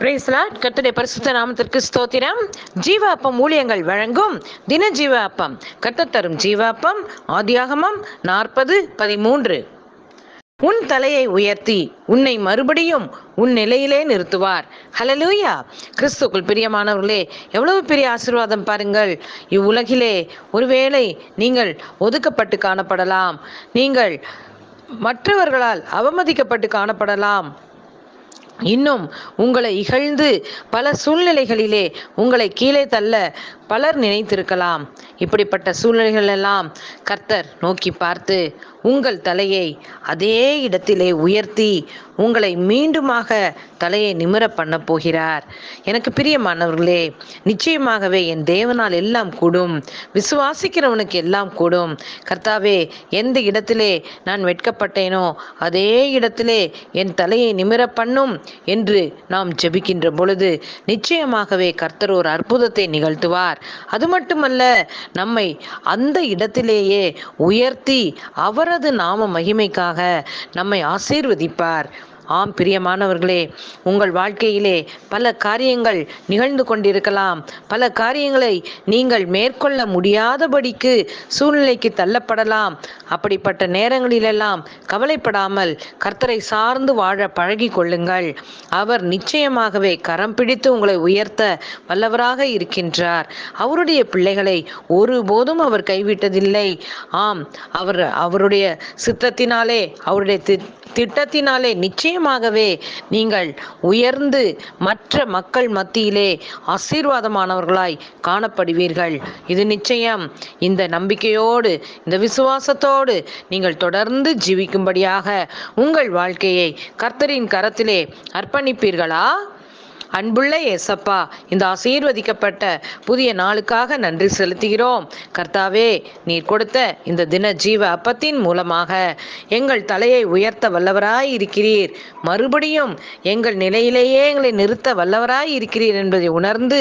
பிரேஸ்லாட் கர்த்தருடைய பரிசுத்த நாமத்திற்கு ஸ்தோத்திரம். ஜீவ அப்பம் ஊழியங்கள் வழங்கும் தின ஜீவ அப்பம் கர்த்தர் தரும் ஜீவ அப்பம் ஆதியாகமம் நாற்பது பதிமூன்று. உன் தலையை உயர்த்தி உன்னை மறுபடியும் உன் நிலையிலே நிறுத்துவார். ஹலலூயா கிறிஸ்துக்குள் பிரியமானவர்களே எவ்வளவு பெரிய ஆசீர்வாதம் பாருங்கள். இவ்வுலகிலே ஒருவேளை நீங்கள் ஒதுக்கப்பட்டு காணப்படலாம். நீங்கள் மற்றவர்களால் அவமதிக்கப்பட்டு காணப்படலாம். இன்னும் உங்களை இகழ்ந்து பல சூழ்நிலைகளிலே உங்களை கீழே தள்ள பலர் நினைத்திருக்கலாம். இப்படிப்பட்ட சூழ்நிலைகள் எல்லாம் கர்த்தர் நோக்கி பார்த்து உங்கள் தலையை அதே இடத்திலே உயர்த்தி உங்களை மீண்டுமாக தலையை நிமிர பண்ண போகிறார். எனக்கு பிரியமானவர்களே நிச்சயமாகவே என் தேவனால் எல்லாம் கூடும். விசுவாசிக்கிறவனுக்கு எல்லாம் கூடும். கர்த்தாவே எந்த இடத்திலே நான் வெட்கப்பட்டேனோ அதே இடத்திலே என் தலையை நிமிர பண்ணும் என்று நாம் ஜெபிக்கின்ற பொழுது நிச்சயமாகவே கர்த்தர் ஒரு அற்புதத்தை நிகழ்த்துவார். அது மட்டுமல்ல நம்மை அந்த இடத்திலேயே உயர்த்தி அவரது நாம மகிமைக்காக நம்மை ஆசீர்வதிப்பார். ஆம் பிரியமானவர்களே உங்கள் வாழ்க்கையிலே பல காரியங்கள் நிகழ்ந்து கொண்டிருக்கலாம். பல காரியங்களை நீங்கள் மேற்கொள்ள முடியாதபடிக்கு சூழ்நிலைக்கு தள்ளப்படலாம். அப்படிப்பட்ட நேரங்களிலெல்லாம் கவலைப்படாமல் கர்த்தரை சார்ந்து வாழ பழகி கொள்ளுங்கள். அவர் நிச்சயமாகவே கரம் பிடித்து உங்களை உயர்த்த வல்லவராக இருக்கின்றார். அவருடைய பிள்ளைகளை ஒருபோதும் அவர் கைவிட்டதில்லை. ஆம் அவர் அவருடைய சித்தத்தினாலே அவருடைய திட்டத்தினாலே நிச்சயம் நிச்சயமாகவே நீங்கள் உயர்ந்து மற்ற மக்கள் மத்தியிலே ஆசீர்வாதமானவர்களாய் காணப்படுவீர்கள். இது நிச்சயம். இந்த நம்பிக்கையோடு இந்த விசுவாசத்தோடு நீங்கள் தொடர்ந்து ஜீவிக்கும்படியாக உங்கள் வாழ்க்கையை கர்த்தரின் கரத்திலே அர்ப்பணிப்பீர்களா? அன்புள்ள ஏசப்பா இந்த ஆசீர்வதிக்கப்பட்ட புதிய நாளுக்காக நன்றி செலுத்துகிறோம். கர்த்தாவே நீர் கொடுத்த இந்த தின ஜீவ அப்பத்தின் மூலமாக எங்கள் தலையை உயர்த்த வல்லவராய் இருக்கிறீர். மறுபடியும் எங்கள் நிலையிலேயே எங்களை நிறுத்த வல்லவராய் இருக்கிறீர் என்பதை உணர்ந்து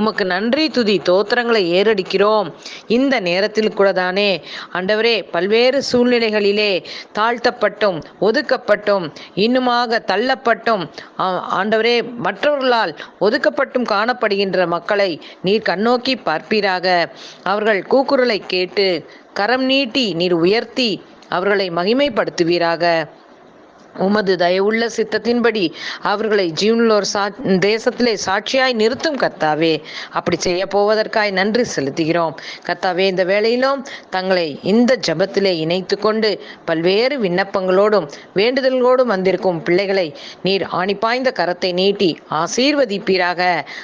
உமக்கு நன்றி துதி தோத்திரங்களை ஏறடிக்கிறோம். இந்த நேரத்தில் கூட தானே ஆண்டவரே பல்வேறு சூழ்நிலைகளிலே தாழ்த்தப்பட்டும் ஒதுக்கப்பட்டும் இன்னுமாக தள்ளப்பட்டும் ஆண்டவரே மற்றவர்கள் உங்களால் ஒதுக்கப்பட்டும் காணப்படுகின்ற மக்களை நீர் கண்ணோக்கி பார்ப்பீராக. அவர்கள் கூக்குரலை கேட்டு கரம் நீட்டி நீர் உயர்த்தி அவர்களை மகிமைப்படுத்துவீராக. உமது தயவுள்ள சித்தத்தின்படி அவர்களை ஜீவனுள்ளோர் சா தேசத்திலே சாட்சியாய் நிறுத்தும் கர்த்தாவே. அப்படி செய்ய போவதற்காய் நன்றி செலுத்துகிறோம். கர்த்தாவே இந்த வேளையிலும் தங்களை இந்த ஜபத்திலே இணைத்து கொண்டு பல்வேறு விண்ணப்பங்களோடும் வேண்டுதல்களோடும் வந்திருக்கும் பிள்ளைகளை நீர் ஆணிப்பாய்ந்த கரத்தை நீட்டி ஆசீர்வதிப்பீராக.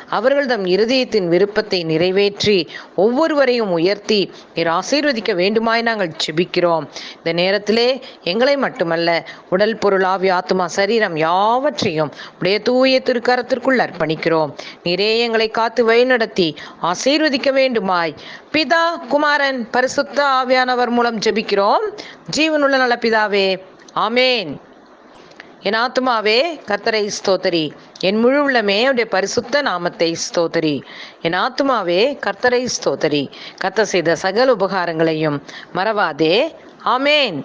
அவர்கள்தம் இருதயத்தின் விருப்பத்தை நிறைவேற்றி ஒவ்வொருவரையும் உயர்த்தி நீர் ஆசீர்வதிக்க வேண்டுமாய் நாங்கள் செபிக்கிறோம் இந்த நேரத்திலே எங்களை மட்டுமல்ல உடல் பொருள் ஆவி ஆத்மா சரீரம் யாவற்றையும் உடைய தூய திருக்கரத்திற்குள் அர்ப்பணிக்கிறோம். நீரே எங்களை காத்து வழிநடத்தி ஆசீர்வதிக்க வேண்டுமாய். பிதா குமாரன் பரிசுத்த ஆவியானவர் மூலம் ஜெபிக்கிறோம். ஜீவனுள்ள நல்ல பிதாவே ஆமேன். என் ஆத்மாவே கர்த்தரை ஸ்தோத்தரி. என் முழு உள்ளமே அவருடைய பரிசுத்த நாமத்தை ஸ்தோத்தரி. என் ஆத்மாவே கர்த்தரை ஸ்தோத்தரி. கத்த செய்த சகல உபகாரங்களையும் மறவாதே. ஆமேன்.